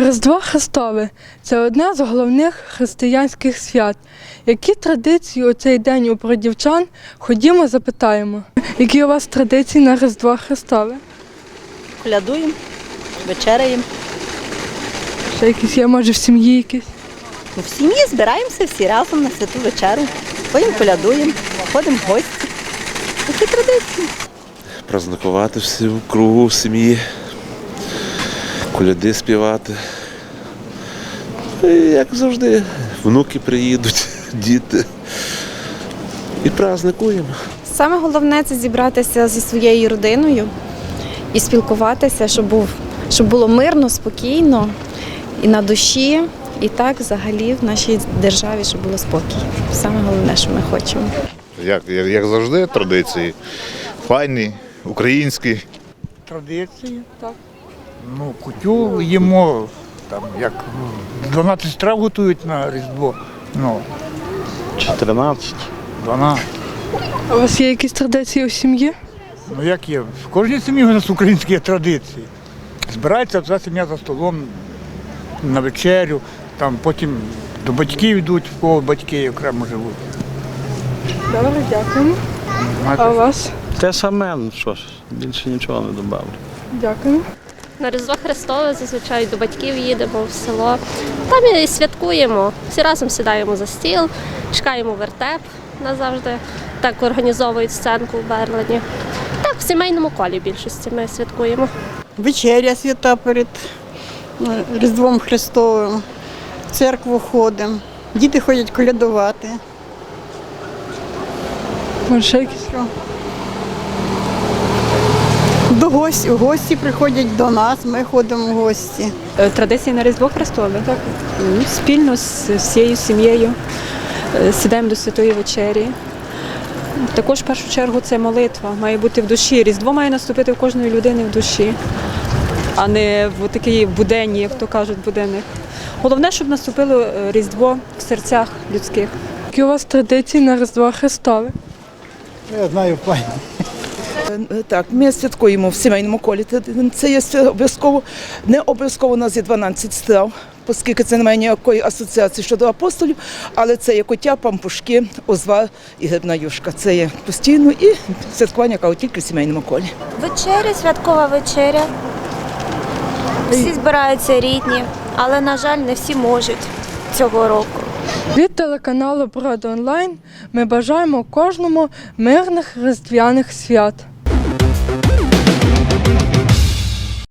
Різдво Христове це одне з головних християнських свят. Які традиції у цей день у бродівчан? Ходімо, запитаємо. Які у вас традиції на Різдво Христове? Колядуємо, вечеряємо. Ще якісь є, може, в сім'ї якісь? Ну, в сім'ї збираємося всі разом на святу вечеру. Потім колядуємо, ходимо в гості. Такі традиції. праздникувати всі в кругу в сім'ї, коляди співати. І, як завжди, внуки приїдуть, діти. І праздникуємо. Саме головне це зібратися зі своєю родиною і спілкуватися, щоб, був, щоб було мирно, спокійно і на душі, і так взагалі в нашій державі, щоб було спокій. Саме головне, що ми хочемо. Як, як, як завжди, традиції. Файні, українські. традиції. Так. Ну, кутю їмо, там, як ну, 12 страв готують на Різдво. Ну, 14. 12. А у вас є якісь традиції у сім'ї? Ну як є? В кожній сім'ї у нас українські є традиції. Збирається вся сім'я за столом на вечерю, там потім до батьків йдуть, в кого батьки окремо живуть. Добре, дякуємо. Знаєте, А у вас? Те саме, ну що ж, більше нічого не додав. Дякуємо. На Різдво Христове зазвичай до батьків їдемо в село. Там і святкуємо. Всі разом сідаємо за стіл, чекаємо вертеп назавжди. Так організовують сценку в Берлині. Так, в сімейному колі більшості ми святкуємо. Вечеря свята перед е, Різдвом Христовим. В церкву ходимо. Діти ходять колядувати. Якісь? До гості, гості приходять до нас, ми ходимо в гості. Е, Традиції на Різдво Христове. Так. Спільно з всією сім'єю е, сідаємо до святої вечері. Також в першу чергу це молитва, має бути в душі. Різдво має наступити в кожної людини в душі, а не в такі буденні, як то кажуть, буденних. Головне, щоб наступило е, Різдво в серцях людських. Які у вас традиції на Різдво Христове? Я знаю, пані. Так, ми святкуємо в сімейному колі. Це- є обов'язково, не обов'язково у нас є 12 страв, оскільки це немає ніякої асоціації щодо апостолів, але це є котя, пампушки, озва і грибна юшка. Це є постійно і святкування кого тільки в сімейному колі. Вечеря, святкова вечеря. Всі збираються рідні, але, на жаль, не всі можуть цього року. Від телеканалу Брод Онлайн ми бажаємо кожному мирних різдвяних свят. Thank you.